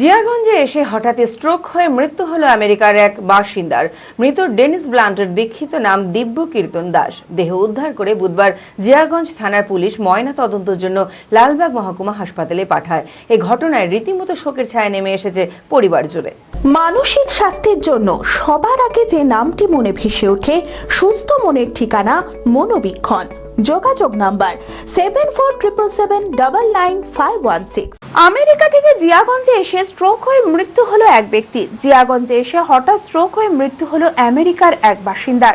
জিয়াগঞ্জে এসে হঠাৎ স্ট্রোক হয়ে মৃত্যু হলো আমেরিকার এক বাসিন্দার। মৃত ডেনিস ব্লান্টের দীক্ষিত নাম দিব্য কীর্তন দাস। দেহ উদ্ধার করে বুধবার জিয়াগঞ্জ থানার পুলিশ ময়না তদন্তের জন্য লালবাগ মহকুমা হাসপাতালে পাঠায়। এই ঘটনায় রীতিমতো শোকের ছায়া নেমে এসেছে পরিবার জুড়ে। মানসিক স্বাস্থ্যের জন্য সবার আগে যে নামটি মনে ভেসে ওঠে, সুস্থ মনের ঠিকানা মনোবীক্ষণ। যোগাযোগ number seven four triple seven double nine five one six America থেকে জিয়াগঞ্জে এসে স্ট্রোক হয়ে মৃত্যু হলো এক ব্যক্তি। জিয়াগঞ্জে এসে হঠাৎ স্ট্রোক হয়ে মৃত্যু হলো আমেরিকার এক বাসিন্দার।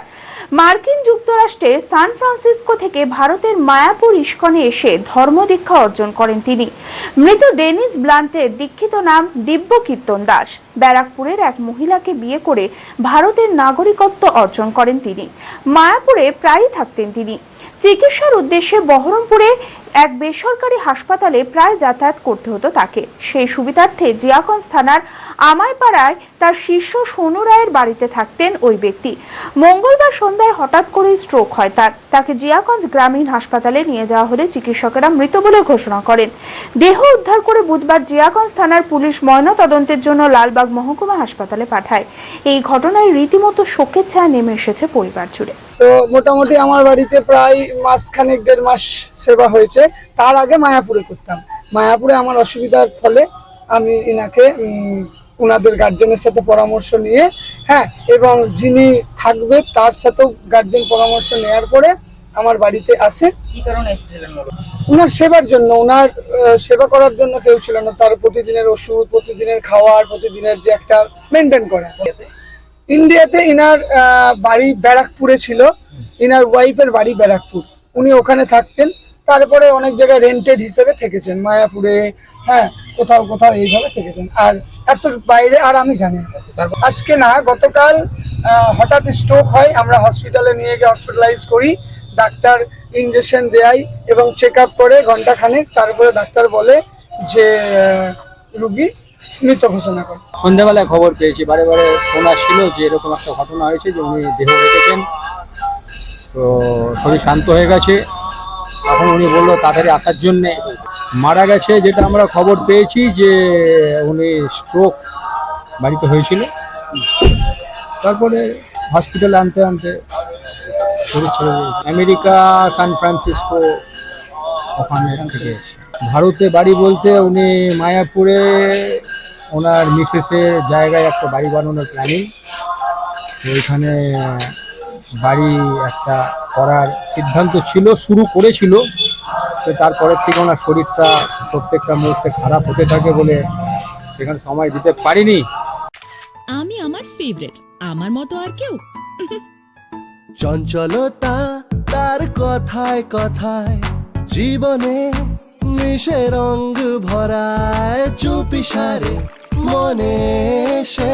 মার্কিন যুক্তরাষ্ট্রের সান ফ্রান্সিসকো থেকে ভারতের মায়াপুর ইস্কনে এসে ধর্মদীক্ষা অর্জন করেন তিনি। মৃত ডেনিস ব্লান্টের দীক্ষিত নাম দিব্য কীর্তন দাস। ব্যারাকপুরের এক মহিলাকে বিয়ে করে ভারতের নাগরিকত্ব অর্জন করেন তিনি। মায়াপুরে প্রায়ই থাকতেন তিনি। চিকিৎসার উদ্দেশ্যে বহরমপুরে এক বেসরকারি হাসপাতালে প্রায় যাতায়াত করতে হতো তাকে। সেই সুবিধার্থে জিয়াগঞ্জ থানার আমায়পাড়ায় তার শিষ্য সোনু রায়ের বাড়িতে থাকতেন ওই ব্যক্তি। মঙ্গলবার সন্ধ্যায় হঠাৎ করেই স্ট্রোক হয় তার। তাকে জিয়াগঞ্জ গ্রামীণ হাসপাতালে নিয়ে যাওয়া হলে চিকিৎসকেরা মৃত বলে ঘোষণা করেন। দেহ উদ্ধার করে বুধবার জিয়াগঞ্জ থানার পুলিশ ময়না তদন্তের জন্য লালবাগ মহকুমা হাসপাতালে পাঠায়। এই ঘটনায় রীতিমতো শোকের ছায়া নেমে এসেছে পরিবার জুড়ে। তো মোটামুটি আমার বাড়িতে প্রায় মাস খানেক দেড় মাস সেবা হয়েছে। তার আগে মায়াপুরে করতাম। মায়াপুরে আমার অসুবিধার ফলে আমি ইনাকে ওনাদের গার্জেনের সাথে পরামর্শ নিয়ে হ্যাঁ এবং যিনি থাকবে তার সাথেও গার্জেন পরামর্শ নেওয়ার পরে আমার বাড়িতে আসে। কি কারণে এসেছিলেন ওনার সেবার জন্য ওনার সেবা করার জন্য কেউ ছিল না। তার প্রতিদিনের ওষুধ প্রতিদিনের খাওয়ার প্রতিদিনের যে একটা মেনটেন করা। ইন্ডিয়াতে? ইনার বাড়ি ব্যারাকপুরে ছিল। ইনার ওয়াইফের বাড়ি ব্যারাকপুর। উনি ওখানে থাকতেন। তারপরে অনেক জায়গায় রেন্টেড হিসেবে থেকেছেন মায়াপুরে হ্যাঁ কোথাও কোথাও এইভাবে থেকেছেন। আর এত বাইরে আর আমি জানি আজকে না গতকাল হঠাৎ স্ট্রোক হয় আমরা হসপিটালে নিয়ে গিয়ে হসপিটালাইজ করি। ডাক্তার ইঞ্জেকশন দেয় এবং চেক আপ করে ঘন্টাখানেক তারপরে ডাক্তার বলে যে রুগী মৃত ঘোষণা করে। সন্ধ্যাবেলায় খবর পেয়েছি বারে বারে ফোন আসছিল যে এরকম একটা ঘটনা হয়েছে যে উনি দেহ রেখেছেন। তো শরীর শান্ত হয়ে গেছে। তখন উনি বলল তাড়াতাড়ি আসার জন্যে। মারা গেছে যেটা আমরা খবর পেয়েছি যে উনি স্ট্রোক বাড়িতে হয়েছিল। তারপরে হসপিটালে আনতে আনতে। আমেরিকা সান ফ্রান্সিসকো ওখানে থেকে। ভারতে বাড়ি বলতে উনি মায়াপুরে ওনার মিসেসের জায়গায় একটা বাড়ি বানানোর প্ল্যানিং ওইখানে বাড়ি একটা করার সিদ্ধান্ত ছিল শুরু করেছিল তো তারপরের থেকে ওনার শরীরটা প্রত্যেকটা মুহূর্তে খারাপ হতে থাকে বলে সেখানে সময় দিতে পারিনি। আমি আমার ফেভারিট আমার মতো আর কেউ। চঞ্চলতা তার কথায় কথায় জীবনে মিশে রঙ ভরায় চুপি সারে মনে সে